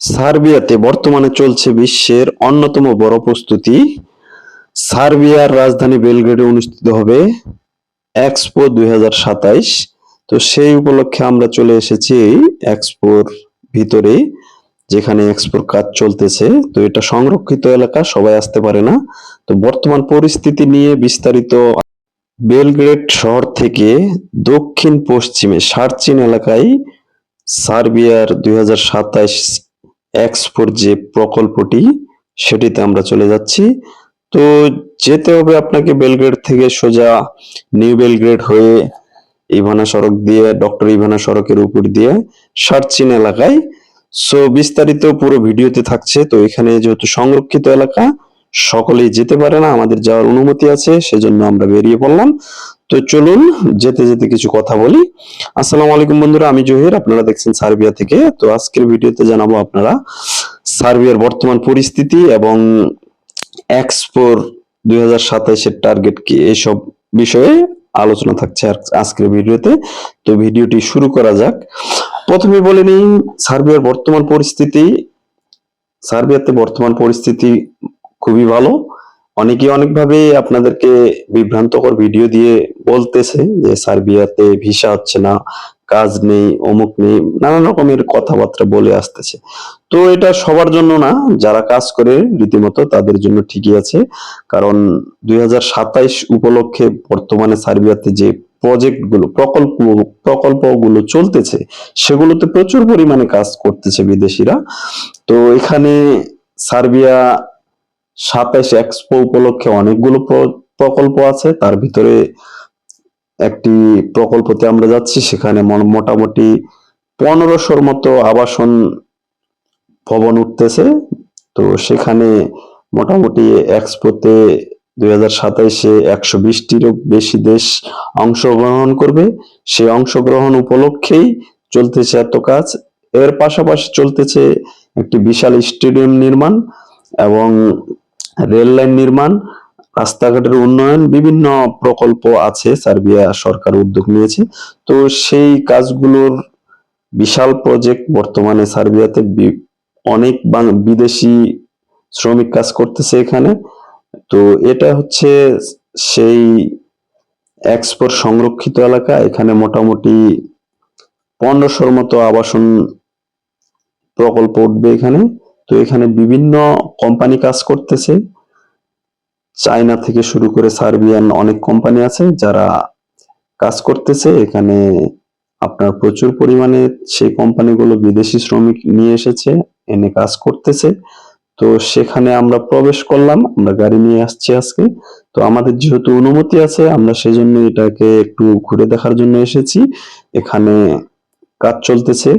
সার্বিয়াতে বর্তমানে চলছে বিশ্বের অন্যতম বড় প্রস্তুতি। সার্বিয়ার রাজধানী বেলগ্রেডে অনুষ্ঠিত হবে এক্সপো দুই তো সেই উপলক্ষে আমরা চলে এসেছি এই এক্সপোর ভিতরে, যেখানে এক্সপোর কাজ চলতেছে। তো এটা সংরক্ষিত এলাকা, সবাই আসতে পারে না। তো বর্তমান পরিস্থিতি নিয়ে বিস্তারিত বেলগ্রেড শহর থেকে দক্ষিণ পশ্চিমে সার্চিন এলাকায় সার্বিয়ার দুই এক্সপোর যে প্রকল্পটি, সেটিতে আমরা চলে যাচ্ছি। তো যেতে হবে আপনাকে বেলগ্রেড থেকে সোজা নিউ বেলগ্রেড হয়ে ইভানা সড়ক দিয়ে ডক্টর ইভানা সড়কের উপর দিয়ে সার্চিন এলাকায়। সো বিস্তারিত পুরো ভিডিওতে থাকছে। তো এখানে যেহেতু সংরক্ষিত এলাকা, সকলেই যেতে পারে না, আমাদের যাওয়ার অনুমতি আছে, সেজন্য আমরা বেরিয়ে পড়লাম। তো চলুন যেতে যেতে কিছু কথা বলি। আসসালামু আলাইকুম বন্ধুরা, আমি জহির, আপনারা দেখছেন সার্বিয়া থেকে। তো আজকের ভিডিওতে জানাব আপনারা সার্বিয়ার বর্তমান পরিস্থিতি এবং এক্সপোর দুই হাজার সাতাইশের টার্গেট কি এইসব বিষয়ে আলোচনা থাকছে আজকের ভিডিওতে। তো ভিডিওটি শুরু করা যাক। প্রথমে বলে নিই, সার্বিয়ার বর্তমান পরিস্থিতি, সার্বিয়াতে বর্তমান পরিস্থিতি খুবই ভালো। অনেকে অনেকভাবে আপনাদেরকে বিভ্রান্তকর ভিডিও দিয়ে বলতেছে যে, সার্বিয়াতে ভিসা হচ্ছে না, কাজ নেই, অমুক নেই, নানান রকমের কথাবার্তা বলে আসতেছে। তো এটা সবার জন্য না, যারা কাজ করে রীতিমতো তাদের জন্য ঠিকই আছে। কারণ দুই উপলক্ষে বর্তমানে সার্বিয়াতে যে প্রজেক্টগুলো প্রকল্প, প্রকল্পগুলো চলতেছে, সেগুলোতে প্রচুর পরিমাণে কাজ করতেছে বিদেশিরা। তো এখানে সার্বিয়া সাতাইশ এক্সপো উপলক্ষে অনেকগুলো প্রকল্প আছে। তার ভিতরে একটি প্রকল্পতে আমরা যাচ্ছি, সেখানে মোটামুটি পনেরোশোর মতো আবাসন ভবন উঠতেছে। তো সেখানে মোটামুটি এক্সপোতে দুই হাজার সাতাইশে একশো বিশটিরও বেশি দেশ অংশগ্রহণ করবে। সেই অংশগ্রহণ উপলক্ষেই চলতেছে এত কাজ। এর পাশাপাশি চলতেছে একটি বিশাল স্টেডিয়াম নির্মাণ। এবং রেল লাইন নির্মাণ, রাস্তাঘাটের উন্নয়ন, বিভিন্ন প্রকল্প আছে সার্বিয়া সরকার উদ্যোগ নিয়েছে। তো সেই কাজগুলোর বিশাল প্রজেক্ট বর্তমানে সার্বিয়াতে অনেক বিদেশি শ্রমিক কাজ করতেছে এখানে। তো এটা হচ্ছে সেই এক্সপোর সংরক্ষিত এলাকা। এখানে মোটামুটি পনেরোশোর মতো আবাসন প্রকল্প উঠবে এখানে। তো এখানে বিভিন্ন কোম্পানি কাজ করতেছে। চায়না থেকে শুরু করে সার্বিয়ান অনেক কোম্পানি আছে যারা কাজ করতেছে। এখানে আপনার প্রচুর পরিমাণে সেই কোম্পানিগুলো বিদেশি শ্রমিক নিয়ে এসেছে, এনে কাজ করতেছে। তো সেখানে আমরা প্রবেশ করলাম, আমরা গাড়ি নিয়ে আসছি আজকে। তো আমাদের যেহেতু অনুমতি আছে, আমরা সেজন্য এটাকে একটু ঘুরে দেখার জন্য এসেছি। এখানে কাজ চলতেছে।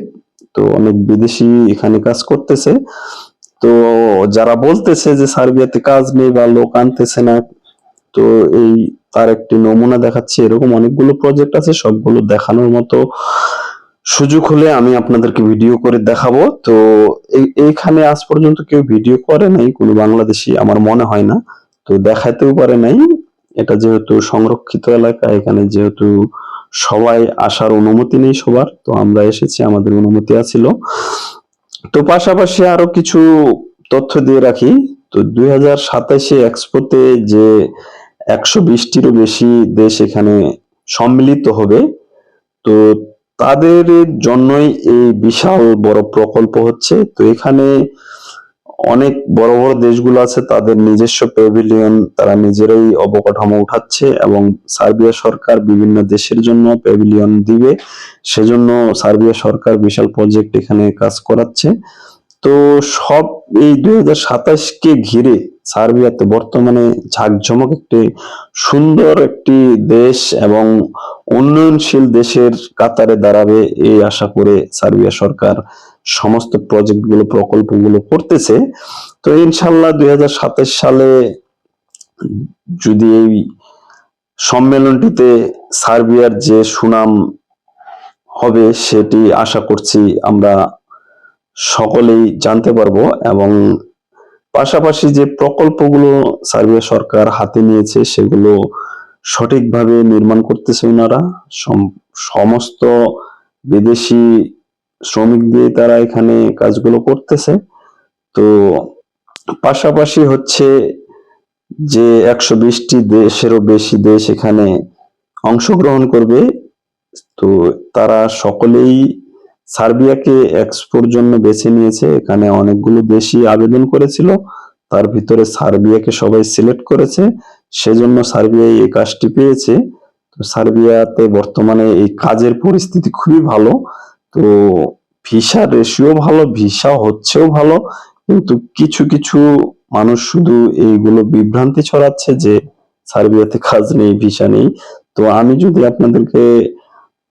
তো অনেক বিদেশি এখানে কাজ করতেছে। তো যারা বলতেছে যে সার্বিয়াতে কাজ নেই বা লোক আনতেছে না, তো এই তার একটি নমুনা দেখাচ্ছি, এরকম অনেকগুলো প্রজেক্ট আছে, সবগুলো দেখানোর মতো সুযোগ হলে আমি আপনাদেরকে ভিডিও করে দেখাবো। তো এই- এইখানে আজ পর্যন্ত কেউ ভিডিও করে নাই, কোনো বাংলাদেশি, আমার মনে হয় না। তো দেখাতেও পারে নাই। এটা যেহেতু সংরক্ষিত এলাকা, এখানে যেহেতু সবাই আসার অনুমতি নেই সবার, তো আমরা এসেছি, আমাদের অনুমতি আছিল। তো পাশাপাশি আরও কিছু তথ্য দিয়ে রাখি। তো দুই হাজার সাতাইশে এক্সপোতে যে একশো বিশটিরও বেশি দেশ এখানে সম্মিলিত হবে, তো তাদের জন্যই এই বিশাল বড় প্রকল্প হচ্ছে। তো এখানে অনেক বড় বড় দেশগুলো আছে, তাদের নিজস্ব প্যাভিলিয়ন তারা নিজেরাই অবকাঠামো উঠাচ্ছে এবং সার্বিয়া সরকার বিভিন্ন দেশের জন্য প্যাভিলিয়ন দিবে। সেজন্য সার্বিয়া সরকার বিশাল প্রজেক্ট এখানে কাজ করাচ্ছে। তো সব এই দুই হাজার কে ঘিরে সার্বিয়াতে বর্তমানে ঝাঁকঝমক একটি সুন্দর একটি দেশ এবং উন্নয়নশীল দেশের কাতারে দাঁড়াবে এই আশা করে সার্বিয়া সরকার সমস্ত প্রজেক্টগুলো প্রকল্পগুলো করতেছে। তো ইনশাল্লাহ দুই সালে যদি এই সম্মেলনটিতে সার্বিয়ার যে সুনাম হবে সেটি আশা করছি আমরা সকলেই জানতে পারব এবং পাশাপাশি যে প্রকল্পগুলো সার্বিয়া সরকার হাতে নিয়েছে সেগুলো সঠিকভাবে নির্মাণ করতেছে ওনারা। সম- সমস্ত বিদেশি শ্রমিক দিয়ে তারা এখানে কাজগুলো করতেছে। তো পাশাপাশি হচ্ছে যে একশো বিশটি দেশেরও বেশি দেশ এখানে অংশগ্রহণ করবে। তো তারা সকলেই সার্বিয়াকে এক্সপোর জন্য বেছে নিয়েছে। এখানে অনেকগুলো দেশই আবেদন করেছিল। তার ভিতরে সার্বিয়াকে সবাই সিলেক্ট করেছে। সেজন্য সার্বিয়া এই কাজটি পেয়েছে। তো সার্বিয়াতে বর্তমানে এই কাজের পরিস্থিতি খুবই ভালো। তো ভিসা রেশিও ভালো, ভিসা হচ্ছেও ভালো, কিন্তু কিছু কিছু মানুষ শুধু এইগুলো বিভ্রান্তি ছড়াচ্ছে যে সার্বিয়াতে কাজ নেই, ভিসা নেই। তো আমি যদি আপনাদেরকে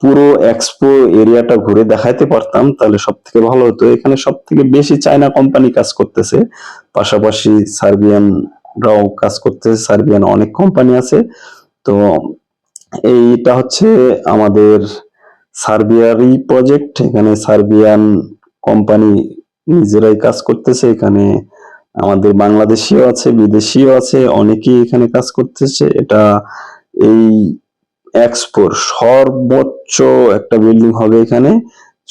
পুরো এক্সপো এরিয়াটা ঘুরে দেখাইতে পারতাম, তাহলে সব থেকে ভালো হতো। এখানে সব থেকে বেশি চায়না কোম্পানি কাজ করতেছে। পাশাপাশি সার্বিয়ানরাও কাজ করতেছে, সার্বিয়ান অনেক কোম্পানি আছে। তো এইটা হচ্ছে আমাদের সার্বিয়ারই প্রজেক্ট এখানে সার্বিয়ান কোম্পানি নিজেরাই কাজ করতেছে, এখানে আমাদের বাংলাদেশিও আছে বিদেশিও আছে, অনেকেই এখানে কাজ করতেছে। এটা এই এক্সপোর সর্বোচ্চ একটা বিল্ডিং হবে এখানে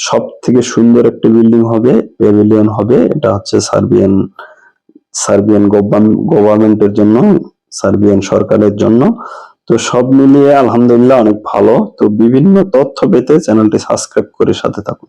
সব থেকে সুন্দর একটা বিল্ডিং হবে প্যাভিলিয়ন হবে, এটা হচ্ছে সার্বিয়ান সার্বিয়ান গভর্নমেন্টের জন্য, সার্বিয়ান সরকারের জন্য। তো সব মিলিয়ে আলহামদুলিল্লাহ অনেক ভালো। তো বিভিন্ন তথ্য পেতে চ্যানেলটি সাবস্ক্রাইব করে সাথে থাকুন।